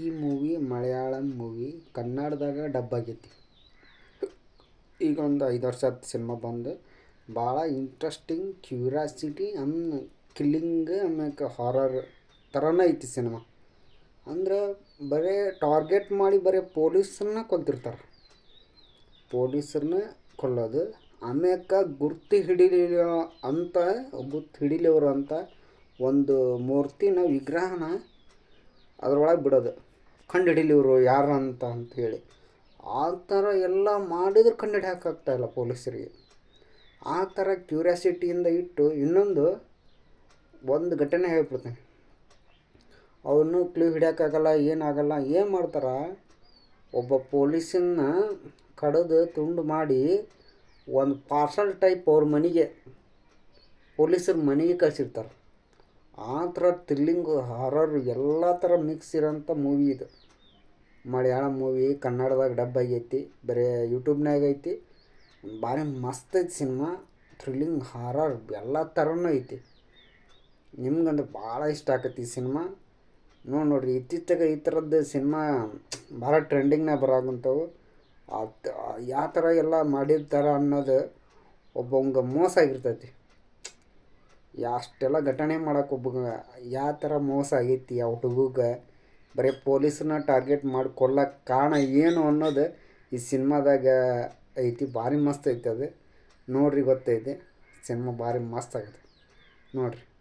ಈ movie Malayalam movie ಕನ್ನಡದಾಗ dub ಆಗೈತಿ. ಈಗ ಒಂದು ಐದು ವರ್ಷ ಹತ್ತು ಸಿನಿಮಾ ಬಂದು. ಭಾಳ ಇಂಟ್ರೆಸ್ಟಿಂಗ್ ಕ್ಯೂರಿಯಾಸಿಟಿ ಅನ್ ಕಿಲ್ಲಿಂಗ್ ಆಮ್ಯಾಕೆ ಹಾರರ್ ಥರನೇ ಐತಿ ಸಿನಿಮಾ ಅಂದ್ರೆ ಬರೇ ಟಾರ್ಗೆಟ್ ಮಾಡಿ ಬರೀ ಪೊಲೀಸ್ರನ್ನ ಕೊಲ್ತಿರ್ತಾರೆ ಪೊಲೀಸರನ್ನ ಕೊಲ್ಲೋದು. ಆಮ್ಯಾಕ ಗುರ್ತು ಹಿಡಿಲಿಲ್ಲ ಅಂತ, ಗುರ್ತು ಹಿಡಿಲಿವ್ರು ಅಂತ ಒಂದು ಮೂರ್ತಿನ ವಿಗ್ರಹನ ಅದ್ರೊಳಗೆ ಬಿಡೋದು. ಕಂಡು ಹಿಡಿಲಿವ್ರು ಯಾರು ಅಂತ ಹೇಳಿ. ಆ ಥರ ಎಲ್ಲ ಮಾಡಿದ್ರೆ ಕಂಡು ಹಿಡಿಯೋಕ್ಕಾಗ್ತಾಯಿಲ್ಲ ಪೊಲೀಸರಿಗೆ. ಆ ಥರ ಕ್ಯೂರಿಯಾಸಿಟಿಯಿಂದ ಇಟ್ಟು ಇನ್ನೊಂದು ಒಂದು ಘಟನೆ ಹೇಳ್ಬಿಡ್ತೀನಿ. ಅವನು ಕ್ಲೂ ಹಿಡಿಯೋಕ್ಕಾಗಲ್ಲ, ಏನಾಗಲ್ಲ, ಏನು ಮಾಡ್ತಾರೆ? ಒಬ್ಬ ಪೊಲೀಸನ್ನ ಕಡಿದು ತುಂಡು ಮಾಡಿ ಒಂದು ಪಾರ್ಸಲ್ ಟೈಪ್ ಅವ್ರ ಮನೆಗೆ ಪೊಲೀಸರ ಮನೆಗೆ ಕಳಿಸಿರ್ತಾರೆ. ಆ ಥರ ಥ್ರಿಲ್ಲಿಂಗು ಹಾರರ್ ಎಲ್ಲ ಥರ ಮಿಕ್ಸ್ ಇರೋಂಥ ಮೂವಿ ಇದು. ಮಲಯಾಳಂ ಮೂವಿ ಕನ್ನಡದಾಗ ಡಬ್ ಆಗೈತಿ, ಬರೀ ಯೂಟ್ಯೂಬ್ನಾಗ ಐತಿ. ಭಾರಿ ಮಸ್ತ್ ಐತಿ ಸಿನಿಮಾ, ಥ್ರಿಲ್ಲಿಂಗ್ ಹಾರರ್ ಎಲ್ಲ ಥರನೂ ಐತಿ. ನಿಮ್ಗಂದ್ರೆ ಭಾಳ ಇಷ್ಟ ಆಕತಿ ಈ ಸಿನಿಮಾ. ನೋಡಿ ನೋಡ್ರಿ, ಇತ್ತೀಚೆಗೆ ಈ ಥರದ್ದು ಸಿನಿಮಾ ಭಾಳ ಟ್ರೆಂಡಿಂಗ್ನಾಗ ಬರೋಂಥವು ಯಾವ ಥರ ಎಲ್ಲ ಮಾಡಿರ್ತಾರ ಅನ್ನೋದು ಒಬ್ಬವಂಗೆ ಮೋಸ ಆಗಿರ್ತೈತಿ. ಅಷ್ಟೆಲ್ಲ ಘಟನೆ ಮಾಡಕ್ಕೆ ಒಬ್ಬ ಯಾವ ಥರ ಮೋಸ ಆಗೈತಿ ಆ ಹುಡುಗಗೆ, ಬರೀ ಪೊಲೀಸನ್ನ ಟಾರ್ಗೆಟ್ ಮಾಡಿ ಕೊಲ್ಲಕ್ಕೆ ಕಾರಣ ಏನು ಅನ್ನೋದು ಈ ಸಿನಿಮಾದಾಗ ಐತಿ, ಭಾರಿ ಮಸ್ತ್ ಐತೆ ಅದು. ನೋಡ್ರಿ ಗೊತ್ತೈತಿ, ಸಿನಿಮಾ ಭಾರಿ ಮಸ್ತ್ ಆಗುತ್ತೆ ನೋಡಿರಿ.